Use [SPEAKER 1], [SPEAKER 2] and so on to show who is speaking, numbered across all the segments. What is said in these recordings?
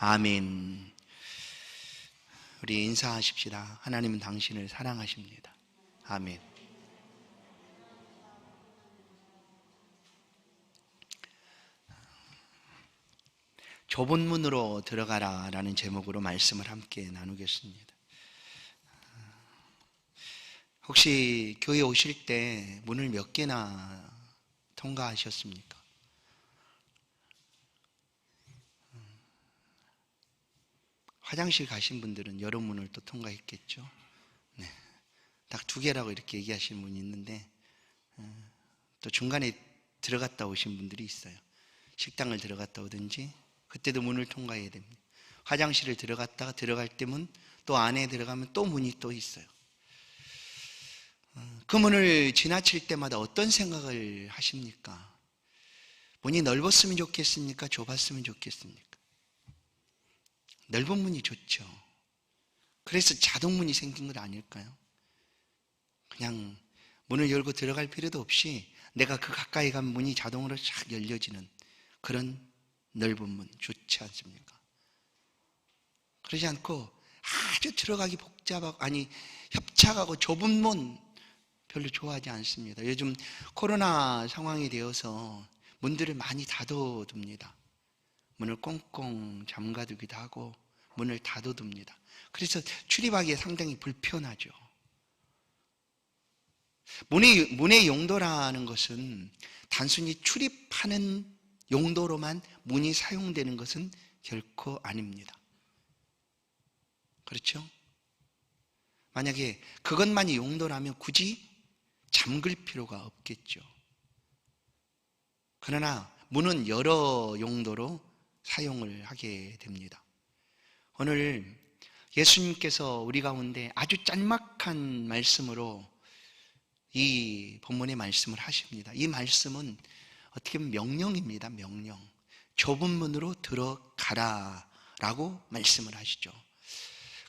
[SPEAKER 1] 아멘. 우리 인사하십시다. 하나님은 당신을 사랑하십니다. 아멘. 좁은 문으로 들어가라 라는 제목으로 말씀을 함께 나누겠습니다. 혹시 교회 오실 때 문을 몇 개나 통과하셨습니까? 화장실 가신 분들은 여러 문을 또 통과했겠죠. 네. 딱 두 개라고 이렇게 얘기하시는 분이 있는데, 어, 또 중간에 들어갔다 오신 분들이 있어요. 식당을 들어갔다 오든지, 그때도 문을 통과해야 됩니다. 화장실을 들어갔다가 들어갈 때 문, 또 안에 들어가면 또 문이 또 있어요. 어, 그 문을 지나칠 때마다 어떤 생각을 하십니까? 문이 넓었으면 좋겠습니까? 좁았으면 좋겠습니까? 넓은 문이 좋죠. 그래서 자동문이 생긴 것 아닐까요? 그냥 문을 열고 들어갈 필요도 없이 내가 그 가까이 가면 문이 자동으로 쫙 열려지는 그런 넓은 문 좋지 않습니까? 그러지 않고 아주 들어가기 복잡하고 아니 협착하고 좁은 문 별로 좋아하지 않습니다. 요즘 코로나 상황이 되어서 문들을 많이 닫아둡니다. 문을 꽁꽁 잠가두기도 하고 문을 닫아둡니다. 그래서 출입하기에 상당히 불편하죠. 문의, 문의 용도라는 것은 단순히 출입하는 용도로만 문이 사용되는 것은 결코 아닙니다. 그렇죠? 만약에 그것만이 용도라면 굳이 잠글 필요가 없겠죠. 그러나 문은 여러 용도로 사용을 하게 됩니다. 오늘 예수님께서 우리 가운데 아주 짤막한 말씀으로 이 본문의 말씀을 하십니다. 이 말씀은 어떻게 보면 명령입니다. 명령. 좁은 문으로 들어가라 라고 말씀을 하시죠.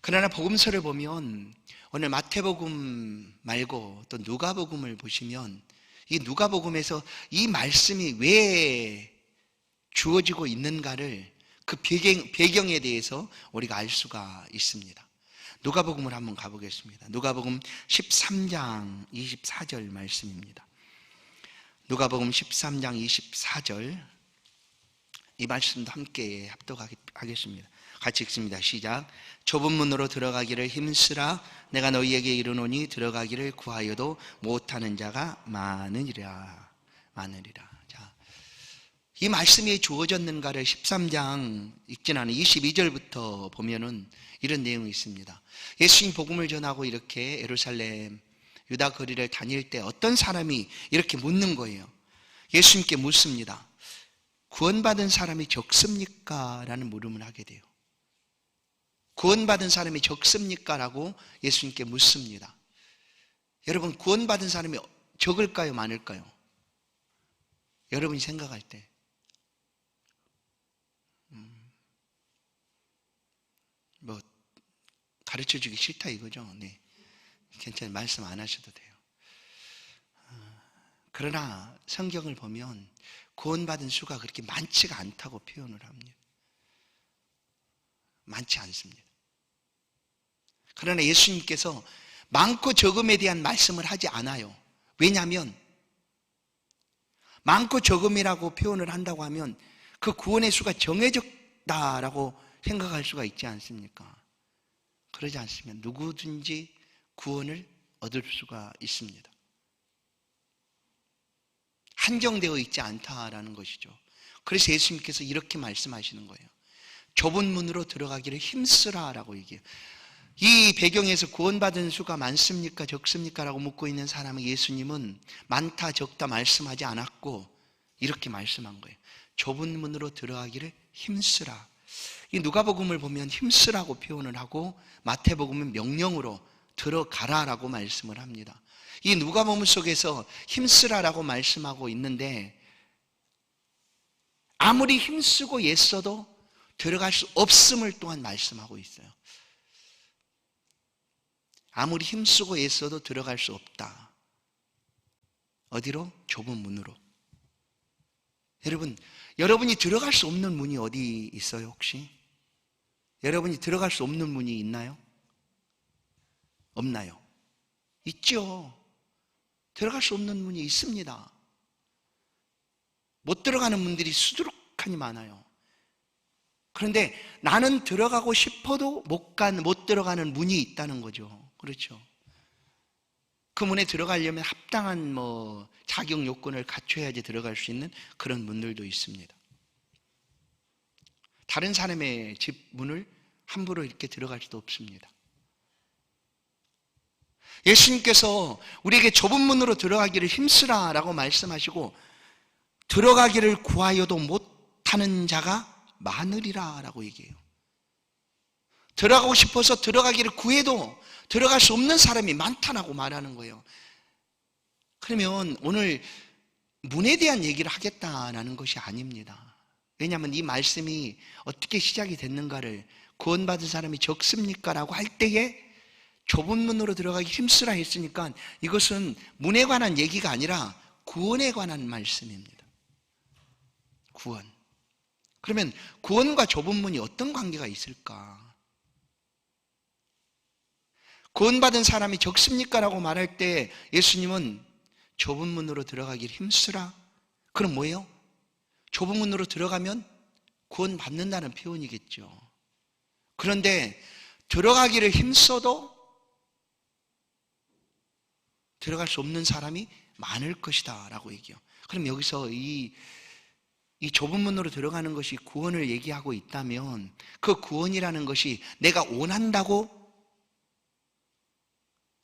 [SPEAKER 1] 그러나 복음서를 보면 오늘 마태복음 말고 또 누가복음을 보시면 이 누가복음에서 이 말씀이 왜 주어지고 있는가를 그 배경, 배경에 대해서 우리가 알 수가 있습니다. 누가복음을 한번 가보겠습니다. 누가복음 13장 24절 말씀입니다. 누가복음 13장 24절 이 말씀도 함께 합독하겠습니다. 같이 읽습니다. 시작. 좁은 문으로 들어가기를 힘쓰라. 내가 너희에게 이르노니 들어가기를 구하여도 못하는 자가 많으리라. 많으리라. 자, 이 말씀이 주어졌는가를 13장 읽진 않은 22절부터 보면은 이런 내용이 있습니다. 예수님 복음을 전하고 이렇게 예루살렘 유다 거리를 다닐 때 어떤 사람이 이렇게 묻는 거예요. 예수님께 묻습니다. 구원받은 사람이 적습니까? 라는 물음을 하게 돼요. 구원받은 사람이 적습니까? 라고 예수님께 묻습니다. 여러분, 구원받은 사람이 적을까요? 많을까요? 여러분이 생각할 때. 음, 뭐, 가르쳐 주기 싫다 이거죠. 네. 괜찮아요. 말씀 안 하셔도 돼요. 어, 그러나 성경을 보면 구원받은 수가 그렇게 많지가 않다고 표현을 합니다. 많지 않습니다. 그러나 예수님께서 많고 적음에 대한 말씀을 하지 않아요. 왜냐하면 많고 적음이라고 표현을 한다고 하면 그 구원의 수가 정해졌다라고 생각할 수가 있지 않습니까? 그러지 않으면 누구든지 구원을 얻을 수가 있습니다. 한정되어 있지 않다라는 것이죠. 그래서 예수님께서 이렇게 말씀하시는 거예요. 좁은 문으로 들어가기를 힘쓰라라고 얘기해요. 이 배경에서 구원받은 수가 많습니까? 적습니까? 라고 묻고 있는 사람은 예수님은 많다, 적다 말씀하지 않았고 이렇게 말씀한 거예요. 좁은 문으로 들어가기를 힘쓰라. 이 누가복음을 보면 힘쓰라고 표현을 하고 마태복음은 명령으로 들어가라라고 말씀을 합니다. 이 누가복음 속에서 힘쓰라라고 말씀하고 있는데 아무리 힘쓰고 애써도 들어갈 수 없음을 또한 말씀하고 있어요. 아무리 힘쓰고 애써도 들어갈 수 없다. 어디로? 좁은 문으로. 여러분, 여러분이 들어갈 수 없는 문이 어디 있어요, 혹시? 여러분이 들어갈 수 없는 문이 있나요? 없나요? 있죠. 들어갈 수 없는 문이 있습니다. 못 들어가는 문들이 수두룩하니 많아요. 그런데 나는 들어가고 싶어도 못 간, 못 들어가는 문이 있다는 거죠. 그렇죠. 그 문에 들어가려면 합당한 뭐 자격 요건을 갖춰야지 들어갈 수 있는 그런 문들도 있습니다. 다른 사람의 집 문을 함부로 이렇게 들어갈 수도 없습니다. 예수님께서 우리에게 좁은 문으로 들어가기를 힘쓰라 라고 말씀하시고 들어가기를 구하여도 못하는 자가 많으리라 라고 얘기해요. 들어가고 싶어서 들어가기를 구해도 들어갈 수 없는 사람이 많다라고 말하는 거예요. 그러면 오늘 문에 대한 얘기를 하겠다라는 것이 아닙니다. 왜냐하면 이 말씀이 어떻게 시작이 됐는가를 구원받은 사람이 적습니까? 라고 할 때에 좁은 문으로 들어가기 힘쓰라 했으니까 이것은 문에 관한 얘기가 아니라 구원에 관한 말씀입니다. 구원. 그러면 구원과 좁은 문이 어떤 관계가 있을까? 구원받은 사람이 적습니까? 라고 말할 때 예수님은 좁은 문으로 들어가기를 힘쓰라. 그럼 뭐예요? 좁은 문으로 들어가면 구원받는다는 표현이겠죠. 그런데 들어가기를 힘써도 들어갈 수 없는 사람이 많을 것이다 라고 얘기해요. 그럼 여기서 이, 이 좁은 문으로 들어가는 것이 구원을 얘기하고 있다면 그 구원이라는 것이 내가 원한다고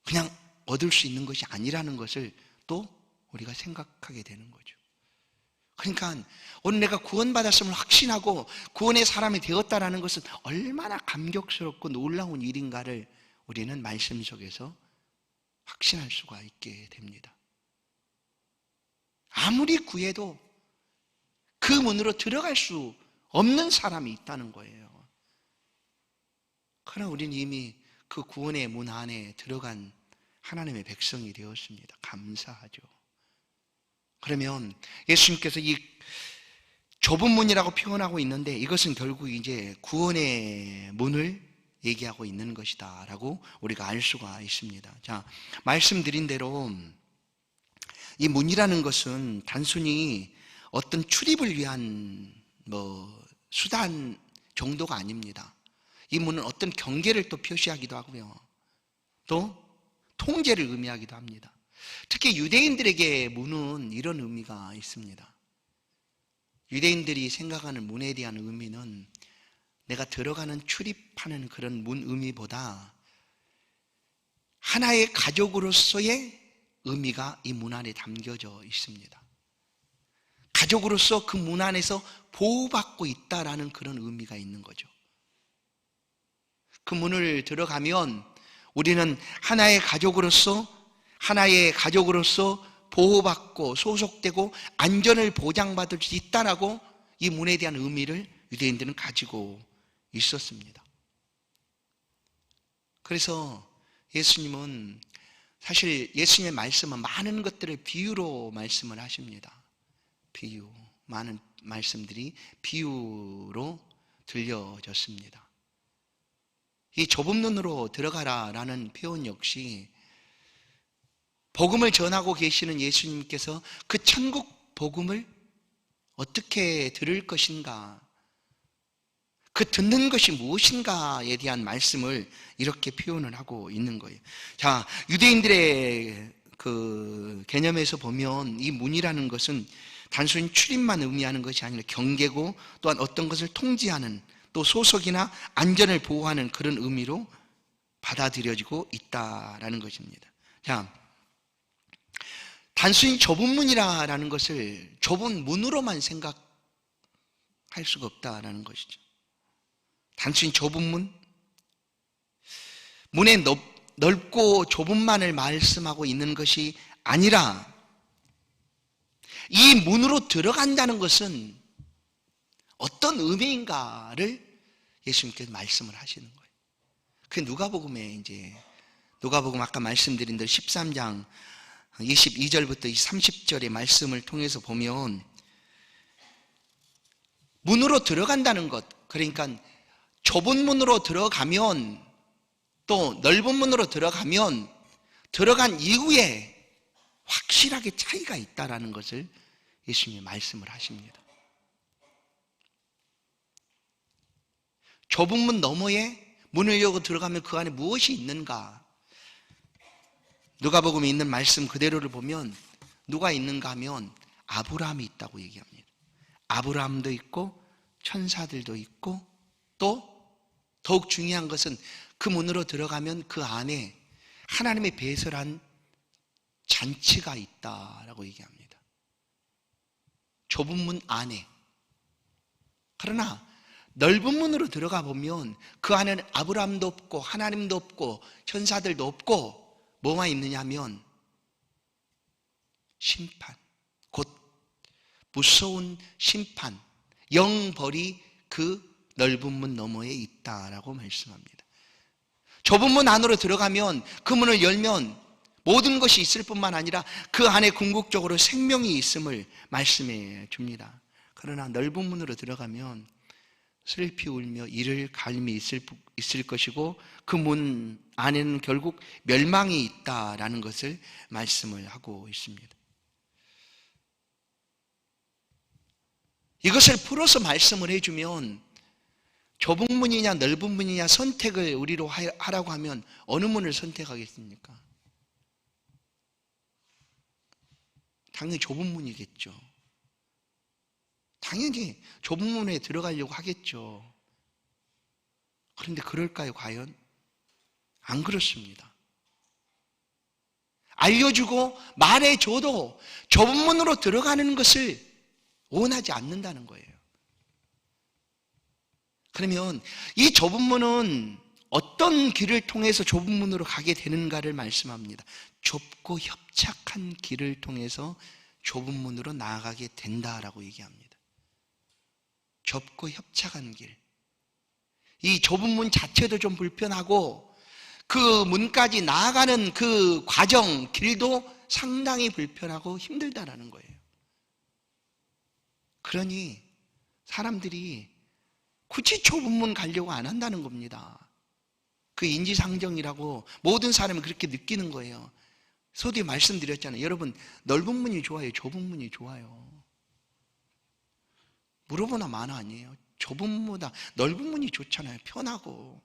[SPEAKER 1] 그냥 얻을 수 있는 것이 아니라는 것을 또 우리가 생각하게 되는 거죠. 그러니까 오늘 내가 구원받았음을 확신하고 구원의 사람이 되었다라는 것은 얼마나 감격스럽고 놀라운 일인가를 우리는 말씀 속에서 확신할 수가 있게 됩니다. 아무리 구해도 그 문으로 들어갈 수 없는 사람이 있다는 거예요. 그러나 우리는 이미 그 구원의 문 안에 들어간 하나님의 백성이 되었습니다. 감사하죠. 그러면 예수님께서 이 좁은 문이라고 표현하고 있는데 이것은 결국 이제 구원의 문을 얘기하고 있는 것이다 라고 우리가 알 수가 있습니다. 자, 말씀드린 대로 이 문이라는 것은 단순히 어떤 출입을 위한 뭐 수단 정도가 아닙니다. 이 문은 어떤 경계를 또 표시하기도 하고요. 또 통제를 의미하기도 합니다. 특히 유대인들에게 문은 이런 의미가 있습니다. 유대인들이 생각하는 문에 대한 의미는 내가 들어가는 출입하는 그런 문 의미보다 하나의 가족으로서의 의미가 이 문 안에 담겨져 있습니다. 가족으로서 그 문 안에서 보호받고 있다라는 그런 의미가 있는 거죠. 그 문을 들어가면 우리는 하나의 가족으로서 하나의 가족으로서 보호받고 소속되고 안전을 보장받을 수 있다라고 이 문에 대한 의미를 유대인들은 가지고 있었습니다. 그래서 예수님은 사실 예수님의 말씀은 많은 것들을 비유로 말씀을 하십니다. 비유. 많은 말씀들이 비유로 들려졌습니다. 이 좁은 눈으로 들어가라 라는 표현 역시 복음을 전하고 계시는 예수님께서 그 천국 복음을 어떻게 들을 것인가, 그 듣는 것이 무엇인가에 대한 말씀을 이렇게 표현을 하고 있는 거예요. 자, 유대인들의 그 개념에서 보면 이 문이라는 것은 단순히 출입만 의미하는 것이 아니라 경계고 또한 어떤 것을 통제하는 또 소속이나 안전을 보호하는 그런 의미로 받아들여지고 있다라는 것입니다. 자, 단순히 좁은 문이라는 것을 좁은 문으로만 생각할 수가 없다라는 것이죠. 단순히 좁은 문? 문의 넓, 넓고 좁은만을 말씀하고 있는 것이 아니라 이 문으로 들어간다는 것은 어떤 의미인가를 예수님께서 말씀을 하시는 거예요. 그 누가복음에 이제 누가복음 아까 말씀드린 대로 13장 22절부터 30절의 말씀을 통해서 보면 문으로 들어간다는 것 그러니까 좁은 문으로 들어가면 또 넓은 문으로 들어가면 들어간 이후에 확실하게 차이가 있다라는 것을 예수님이 말씀을 하십니다. 좁은 문 너머에 문을 열고 들어가면 그 안에 무엇이 있는가? 누가복음에 있는 말씀 그대로를 보면 누가 있는가 하면 아브라함이 있다고 얘기합니다. 아브라함도 있고 천사들도 있고 또 더욱 중요한 것은 그 문으로 들어가면 그 안에 하나님의 배설한 잔치가 있다라고 얘기합니다. 좁은 문 안에. 그러나 넓은 문으로 들어가 보면 그 안에는 아브라함도 없고 하나님도 없고 천사들도 없고 뭐가 있느냐면 심판, 곧 무서운 심판, 영벌이 그 넓은 문 너머에 있다라고 말씀합니다. 좁은 문 안으로 들어가면 그 문을 열면 모든 것이 있을 뿐만 아니라 그 안에 궁극적으로 생명이 있음을 말씀해 줍니다. 그러나 넓은 문으로 들어가면 슬피 울며 이를 갈미 있을, 있을 것이고 그 문 안에는 결국 멸망이 있다라는 것을 말씀을 하고 있습니다. 이것을 풀어서 말씀을 해주면 좁은 문이냐 넓은 문이냐 선택을 우리로 하라고 하면 어느 문을 선택하겠습니까? 당연히 좁은 문이겠죠. 당연히 좁은 문에 들어가려고 하겠죠. 그런데 그럴까요, 과연? 안 그렇습니다. 알려주고 말해줘도 좁은 문으로 들어가는 것을 원하지 않는다는 거예요. 그러면 이 좁은 문은 어떤 길을 통해서 좁은 문으로 가게 되는가를 말씀합니다. 좁고 협착한 길을 통해서 좁은 문으로 나아가게 된다라고 얘기합니다. 좁고 협착한 길. 이 좁은 문 자체도 좀 불편하고 그 문까지 나아가는 그 과정, 길도 상당히 불편하고 힘들다라는 거예요. 그러니 사람들이 굳이 좁은 문 가려고 안 한다는 겁니다. 그 인지상정이라고 모든 사람이 그렇게 느끼는 거예요. 소뒤 말씀드렸잖아요. 여러분, 넓은 문이 좋아요? 좁은 문이 좋아요? 물어보나 마나 아니에요. 좁은 문보다 넓은 문이 좋잖아요. 편하고.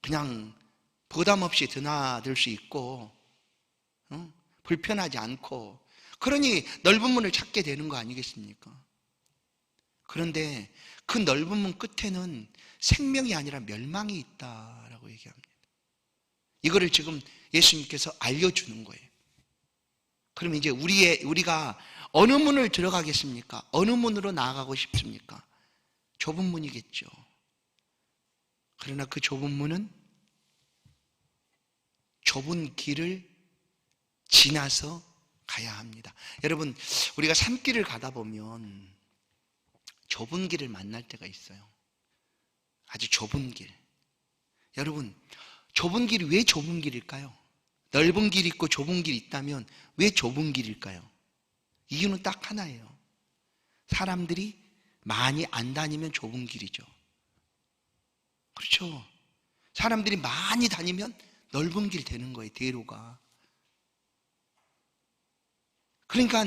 [SPEAKER 1] 그냥 부담 없이 드나들 수 있고, 어? 불편하지 않고. 그러니 넓은 문을 찾게 되는 거 아니겠습니까? 그런데 그 넓은 문 끝에는 생명이 아니라 멸망이 있다라고 얘기합니다. 이거를 지금 예수님께서 알려주는 거예요. 그럼 이제 우리의, 우리가 어느 문을 들어가겠습니까? 어느 문으로 나아가고 싶습니까? 좁은 문이겠죠. 그러나 그 좁은 문은 좁은 길을 지나서 가야 합니다. 여러분, 우리가 산길을 가다 보면 좁은 길을 만날 때가 있어요. 아주 좁은 길. 여러분, 좁은 길이 왜 좁은 길일까요? 넓은 길 있고 좁은 길 있다면 왜 좁은 길일까요? 이유는 딱 하나예요. 사람들이 많이 안 다니면 좁은 길이죠. 그렇죠. 사람들이 많이 다니면 넓은 길 되는 거예요, 대로가. 그러니까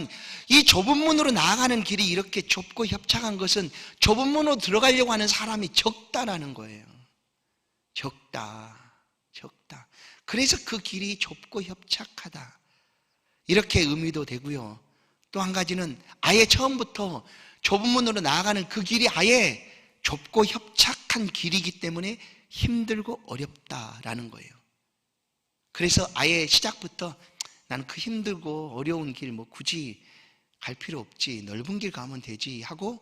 [SPEAKER 1] 이 좁은 문으로 나아가는 길이 이렇게 좁고 협착한 것은 좁은 문으로 들어가려고 하는 사람이 적다라는 거예요. 적다. 적다. 그래서 그 길이 좁고 협착하다. 이렇게 의미도 되고요. 또 한 가지는 아예 처음부터 좁은 문으로 나아가는 그 길이 아예 좁고 협착한 길이기 때문에 힘들고 어렵다라는 거예요. 그래서 아예 시작부터 나는 그 힘들고 어려운 길 뭐 굳이 갈 필요 없지. 넓은 길 가면 되지. 하고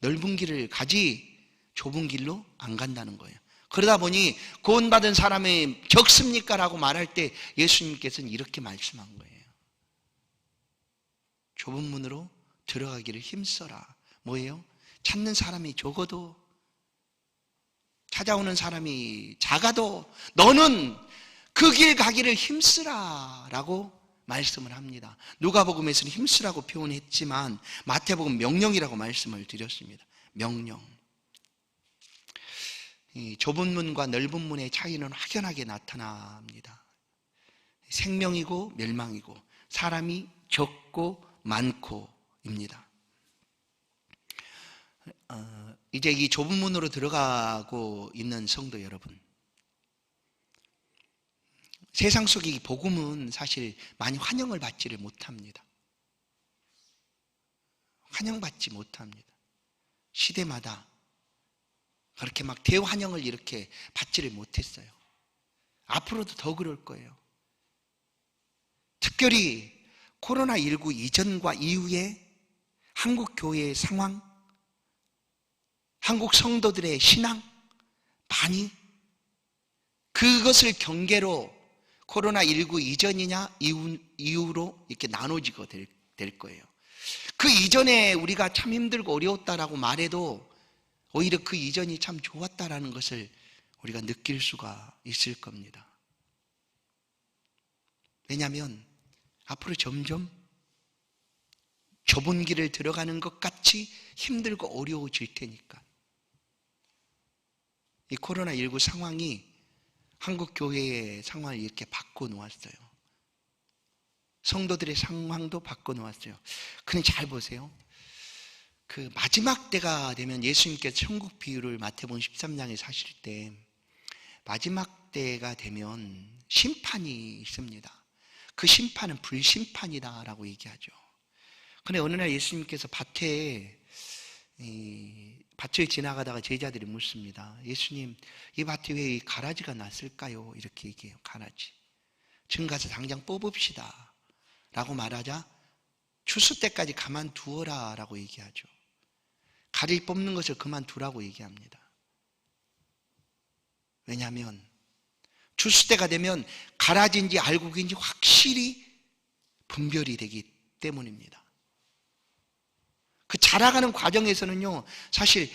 [SPEAKER 1] 넓은 길을 가지 좁은 길로 안 간다는 거예요. 그러다 보니 구원받은 사람이 적습니까? 라고 말할 때 예수님께서는 이렇게 말씀한 거예요. 좁은 문으로 들어가기를 힘써라. 뭐예요? 찾는 사람이 적어도 찾아오는 사람이 작아도 너는 그 길 가기를 힘쓰라 라고 말씀을 합니다. 누가복음에서는 힘쓰라고 표현했지만 마태복음 명령이라고 말씀을 드렸습니다. 명령. 이 좁은 문과 넓은 문의 차이는 확연하게 나타납니다. 생명이고 멸망이고 사람이 적고 많고입니다. 어, 이제 이 좁은 문으로 들어가고 있는 성도 여러분. 세상 속의 이 복음은 사실 많이 환영을 받지를 못합니다. 환영받지 못합니다. 시대마다 그렇게 막 대환영을 이렇게 받지를 못했어요. 앞으로도 더 그럴 거예요. 특별히 코로나19 이전과 이후에 한국 교회의 상황, 한국 성도들의 신앙, 많이 그것을 경계로 코로나19 이전이냐 이후, 이후로 이렇게 나눠지게 될, 될 거예요. 그 이전에 우리가 참 힘들고 어려웠다라고 말해도 오히려 그 이전이 참 좋았다라는 것을 우리가 느낄 수가 있을 겁니다. 왜냐하면 앞으로 점점 좁은 길을 들어가는 것 같이 힘들고 어려워질 테니까. 이 코로나19 상황이 한국 교회의 상황을 이렇게 바꿔 놓았어요. 성도들의 상황도 바꿔 놓았어요. 근데 잘 보세요. 그 마지막 때가 되면 예수님께서 천국 비유를 마태복음 13장에서 하실 때 마지막 때가 되면 심판이 있습니다. 그 심판은 불심판이다라고 얘기하죠. 근데 어느 날 예수님께서 밭에 이 밭을 지나가다가 제자들이 묻습니다. 예수님, 이 밭에 왜 가라지가 났을까요? 이렇게 얘기해요. 가라지. 지금 가서 당장 뽑읍시다. 라고 말하자 추수 때까지 가만두어라 라고 얘기하죠. 가리 뽑는 것을 그만두라고 얘기합니다. 왜냐하면 추수 때가 되면 가라지인지 알곡인지 확실히 분별이 되기 때문입니다. 그 자라가는 과정에서는요, 사실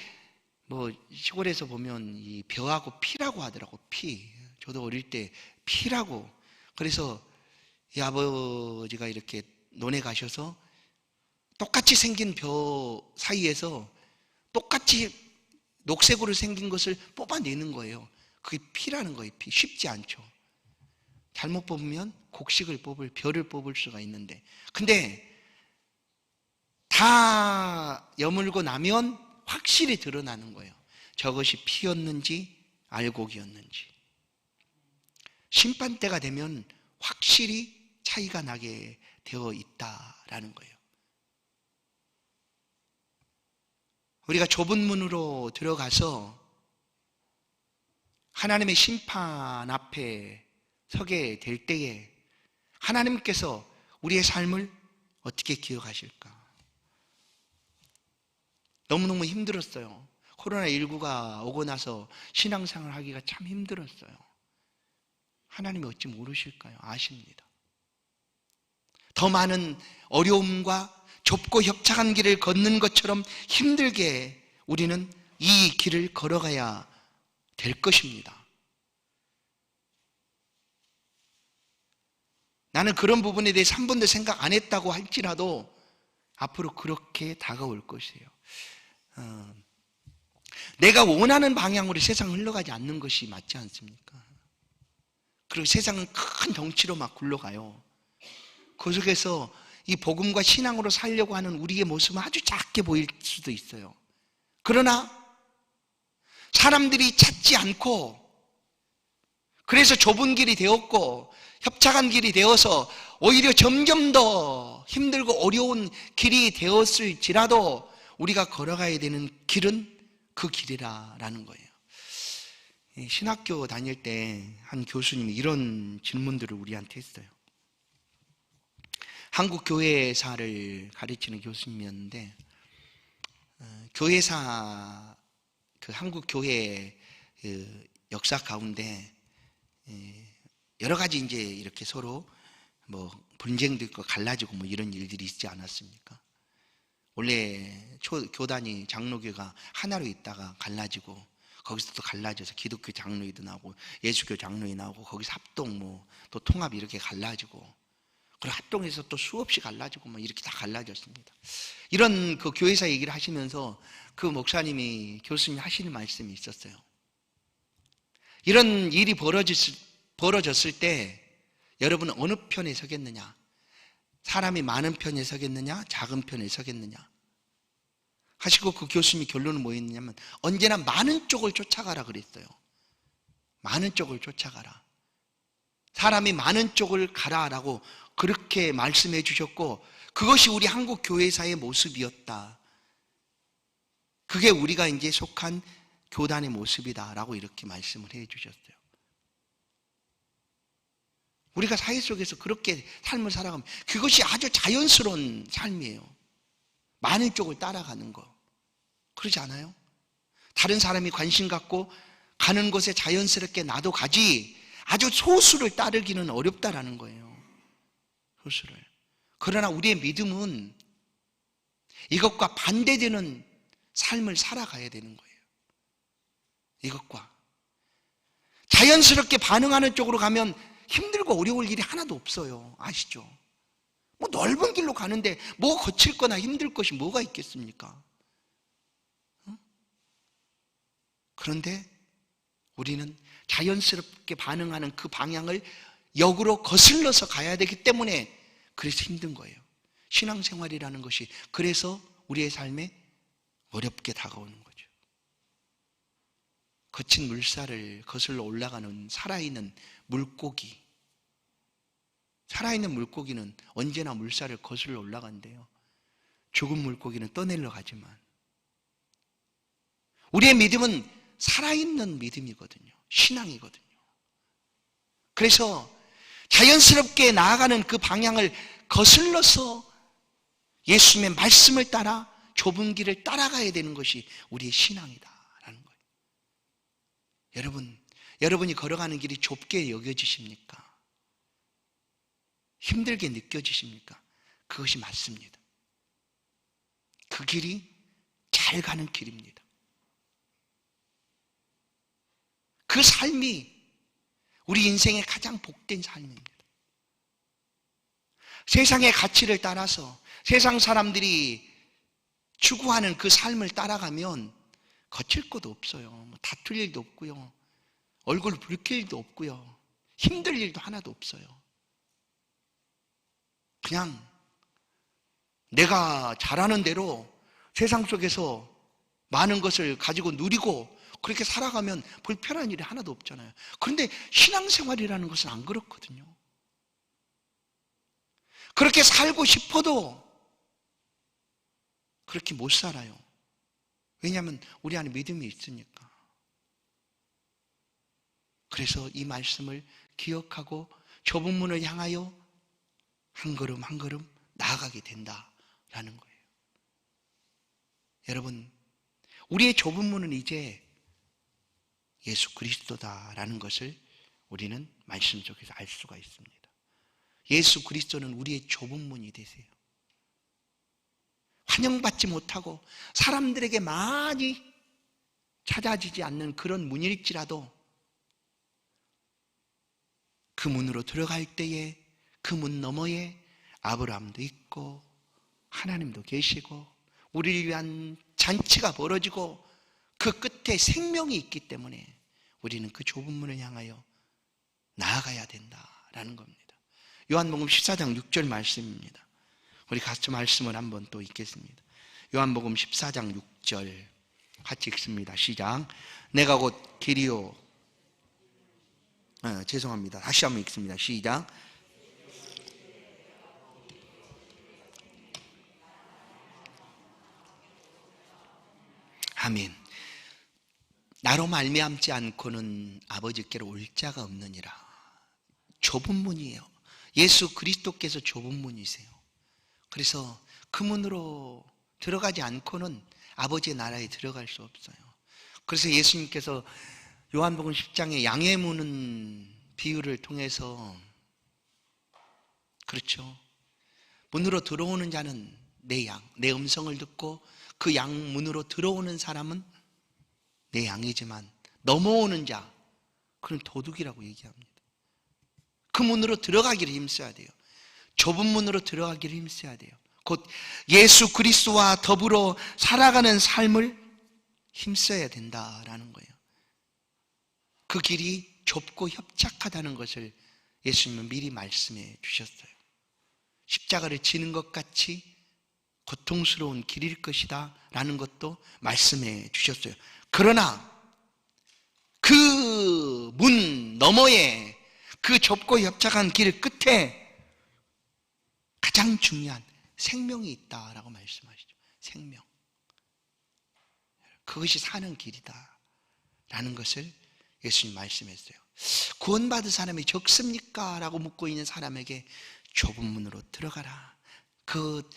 [SPEAKER 1] 뭐 시골에서 보면 이 벼하고 피라고 하더라고, 피. 저도 어릴 때 피라고. 그래서 이 아버지가 이렇게 논에 가셔서 똑같이 생긴 벼 사이에서 똑같이 녹색으로 생긴 것을 뽑아내는 거예요. 그게 피라는 거예요, 피. 쉽지 않죠. 잘못 뽑으면 곡식을 뽑을, 벼를 뽑을 수가 있는데. 근데 다 여물고 나면 확실히 드러나는 거예요. 저것이 피였는지 알곡이었는지. 심판 때가 되면 확실히 차이가 나게 되어 있다라는 거예요. 우리가 좁은 문으로 들어가서 하나님의 심판 앞에 서게 될 때에 하나님께서 우리의 삶을 어떻게 기억하실까? 너무너무 힘들었어요. 코로나19가 오고 나서 신앙생활 하기가 참 힘들었어요. 하나님이 어찌 모르실까요? 아십니다. 더 많은 어려움과 좁고 협착한 길을 걷는 것처럼 힘들게 우리는 이 길을 걸어가야 될 것입니다. 나는 그런 부분에 대해서 한 번도 생각 안 했다고 할지라도 앞으로 그렇게 다가올 것이에요. 어, 내가 원하는 방향으로 세상 흘러가지 않는 것이 맞지 않습니까? 그리고 세상은 큰 덩치로 막 굴러가요. 그 속에서 이 복음과 신앙으로 살려고 하는 우리의 모습은 아주 작게 보일 수도 있어요. 그러나 사람들이 찾지 않고 그래서 좁은 길이 되었고 협착한 길이 되어서 오히려 점점 더 힘들고 어려운 길이 되었을지라도 우리가 걸어가야 되는 길은 그 길이라라는 거예요. 신학교 다닐 때 한 교수님이 이런 질문들을 우리한테 했어요. 한국 교회사를 가르치는 교수님이었는데 어, 교회사 그 한국 교회 그 역사 가운데 예, 여러 가지 이제 이렇게 서로 뭐 분쟁도 있고 갈라지고 뭐 이런 일들이 있지 않았습니까? 원래 초, 교단이 장로교가 하나로 있다가 갈라지고 거기서 또 갈라져서 기독교 장로회도 나오고 예수교 장로회 나오고 거기서 합동 뭐 또 통합 이렇게 갈라지고 그리고 합동에서 또 수없이 갈라지고 뭐 이렇게 다 갈라졌습니다. 이런 그 교회사 얘기를 하시면서 그 목사님이 교수님이 하시는 말씀이 있었어요. 이런 일이 벌어졌을, 벌어졌을 때 여러분은 어느 편에 서겠느냐? 사람이 많은 편에 서겠느냐? 작은 편에 서겠느냐? 하시고 그 교수님이 결론은 뭐였냐면 언제나 많은 쪽을 쫓아가라 그랬어요. 많은 쪽을 쫓아가라. 사람이 많은 쪽을 가라라고 그렇게 말씀해 주셨고 그것이 우리 한국 교회사의 모습이었다. 그게 우리가 이제 속한 교단의 모습이다라고 이렇게 말씀을 해 주셨어요. 우리가 사회 속에서 그렇게 삶을 살아가면 그것이 아주 자연스러운 삶이에요. 많은 쪽을 따라가는 거. 그러지 않아요? 다른 사람이 관심 갖고 가는 곳에 자연스럽게 나도 가지 아주 소수를 따르기는 어렵다라는 거예요. 소수를. 그러나 우리의 믿음은 이것과 반대되는 삶을 살아가야 되는 거예요. 이것과. 자연스럽게 반응하는 쪽으로 가면 힘들고 어려울 일이 하나도 없어요. 아시죠? 뭐 넓은 길로 가는데 뭐 거칠 거나 힘들 것이 뭐가 있겠습니까? 응? 그런데 우리는 자연스럽게 반응하는 그 방향을 역으로 거슬러서 가야 되기 때문에 그래서 힘든 거예요. 신앙생활이라는 것이 그래서 우리의 삶에 어렵게 다가오는 거죠. 거친 물살을 거슬러 올라가는 살아있는 물고기. 살아있는 물고기는 언제나 물살을 거슬러 올라간대요. 죽은 물고기는 떠내려 가지만. 우리의 믿음은 살아있는 믿음이거든요. 신앙이거든요. 그래서 자연스럽게 나아가는 그 방향을 거슬러서 예수님의 말씀을 따라 좁은 길을 따라가야 되는 것이 우리의 거예요. 여러분, 여러분이 걸어가는 길이 좁게 여겨지십니까? 힘들게 느껴지십니까? 그것이 맞습니다. 그 길이 잘 가는 길입니다. 그 삶이 우리 인생의 가장 복된 삶입니다. 세상의 가치를 따라서 세상 사람들이 추구하는 그 삶을 따라가면 거칠 것도 없어요. 뭐 다툴 일도 없고요. 얼굴 붉힐 일도 없고요. 힘들 일도 하나도 없어요. 그냥 내가 잘하는 대로 세상 속에서 많은 것을 가지고 누리고 그렇게 살아가면 불편한 일이 하나도 없잖아요. 그런데 신앙생활이라는 것은 안 그렇거든요. 그렇게 살고 싶어도 그렇게 못 살아요. 왜냐하면 우리 안에 믿음이 있으니까. 그래서 이 말씀을 기억하고 좁은 문을 향하여 한 걸음 한 걸음 나아가게 된다라는 거예요. 여러분, 우리의 좁은 문은 이제 예수 그리스도다라는 것을 우리는 말씀 속에서 알 수가 있습니다. 예수 그리스도는 우리의 좁은 문이 되세요. 환영받지 못하고 사람들에게 많이 찾아지지 않는 그런 문일지라도 그 문으로 들어갈 때에 그 문 너머에 아브라함도 있고 하나님도 계시고 우리를 위한 잔치가 벌어지고 그 끝에 생명이 있기 때문에 우리는 그 좁은 문을 향하여 나아가야 된다라는 겁니다. 요한복음 14장 6절 말씀입니다. 우리 같이 말씀을 한번 또 읽겠습니다. 요한복음 14장 6절 같이 읽습니다. 시작. 내가 곧 길이요. 아, 죄송합니다. 다시 한번 읽습니다. 시작. 아멘. 나로 말미암지 않고는 아버지께로 올 자가 없느니라. 좁은 문이에요. 예수 그리스도께서 좁은 문이세요. 그래서 그 문으로 들어가지 않고는 아버지의 나라에 들어갈 수 없어요. 그래서 예수님께서 요한복음 10장에 양의 문은 비유를 통해서 그렇죠. 문으로 들어오는 자는 내 양, 내 음성을 듣고 그 양 문으로 들어오는 사람은 내 양이지만 넘어오는 자, 그는 도둑이라고 얘기합니다. 그 문으로 들어가기를 힘써야 돼요. 좁은 문으로 들어가기를 힘써야 돼요. 곧 예수 그리스도와 더불어 살아가는 삶을 힘써야 된다라는 거예요. 그 길이 좁고 협착하다는 것을 예수님은 미리 말씀해 주셨어요. 십자가를 지는 것 같이 고통스러운 길일 것이다 라는 것도 말씀해 주셨어요. 그러나 그 문 너머에 그 좁고 협착한 길 끝에 가장 중요한 생명이 있다라고 말씀하시죠. 생명. 그것이 사는 길이다. 라는 것을 예수님 말씀했어요. 구원받은 사람이 적습니까? 라고 묻고 있는 사람에게 좁은 문으로 들어가라. 그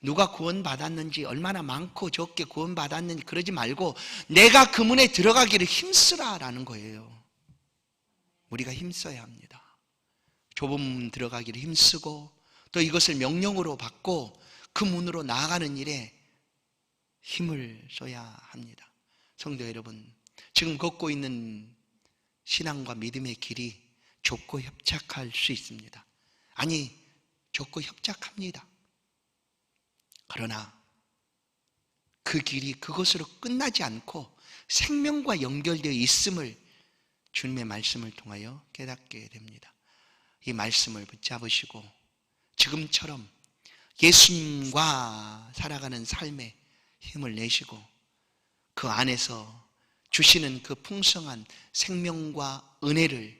[SPEAKER 1] 누가 구원받았는지 얼마나 많고 적게 구원받았는지 그러지 말고 내가 그 문에 들어가기를 힘쓰라라는 거예요. 우리가 힘써야 합니다. 좁은 문 들어가기를 힘쓰고 또 이것을 명령으로 받고 그 문으로 나아가는 일에 힘을 써야 합니다. 성도 여러분, 지금 걷고 있는 신앙과 믿음의 길이 좁고 협착할 수 있습니다. 아니, 좁고 협착합니다. 그러나 그 길이 그것으로 끝나지 않고 생명과 연결되어 있음을 주님의 말씀을 통하여 깨닫게 됩니다. 이 말씀을 붙잡으시고 지금처럼 예수님과 살아가는 삶에 힘을 내시고 그 안에서 주시는 그 풍성한 생명과 은혜를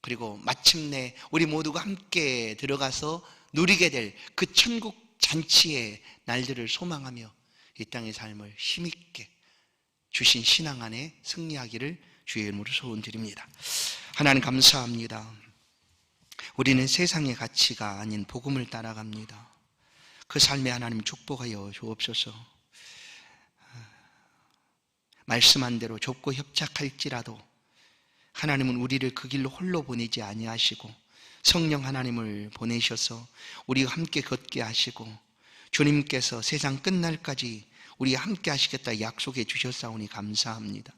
[SPEAKER 1] 그리고 마침내 우리 모두가 함께 들어가서 누리게 될 그 천국 잔치의 날들을 소망하며 이 땅의 삶을 힘있게 주신 신앙 안에 승리하기를 주의 이름으로 소원드립니다. 하나님 감사합니다. 우리는 세상의 가치가 아닌 복음을 따라갑니다. 그 삶에 하나님 축복하여 주옵소서. 말씀한 대로 좁고 협착할지라도 하나님은 우리를 그 길로 홀로 보내지 아니하시고 성령 하나님을 보내셔서 우리가 함께 걷게 하시고 주님께서 세상 끝날까지 우리와 함께 하시겠다 약속해 주셨사오니 감사합니다.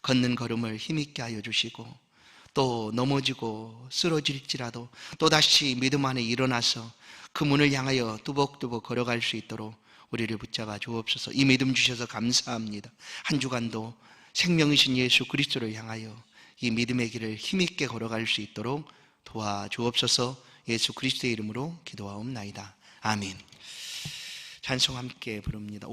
[SPEAKER 1] 걷는 걸음을 힘있게 하여 주시고 또 넘어지고 쓰러질지라도 또다시 믿음 안에 일어나서 그 문을 향하여 뚜벅뚜벅 걸어갈 수 있도록 우리를 붙잡아 주옵소서 이 믿음 주셔서 감사합니다. 한 주간도 생명이신 예수 그리스도를 향하여 이 믿음의 길을 힘있게 걸어갈 수 있도록 도와주옵소서 예수 그리스도의 이름으로 기도하옵나이다. 아멘. 찬송 함께 부릅니다.